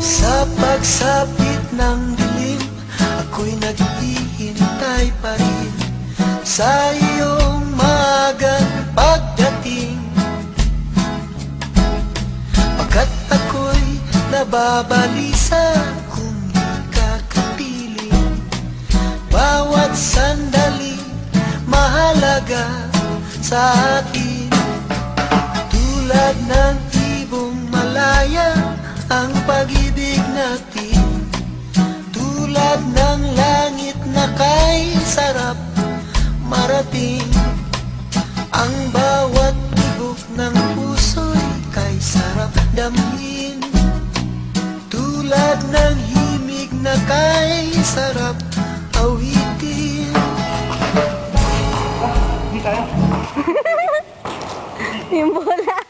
Sa pagsapit ng dilim Ako'y naghihintay pa rin. Sa iyong magang pagdating Pagkat ako'y nababalisa mahalaga sa akin. Tulad ng ibong malaya ang pag-ibig natin. Tulad ng langit na kay sarap marating. Ang bawat tibok ng puso'y kay sarap damhin. Tulad ng himig na kay sarap 你摸来。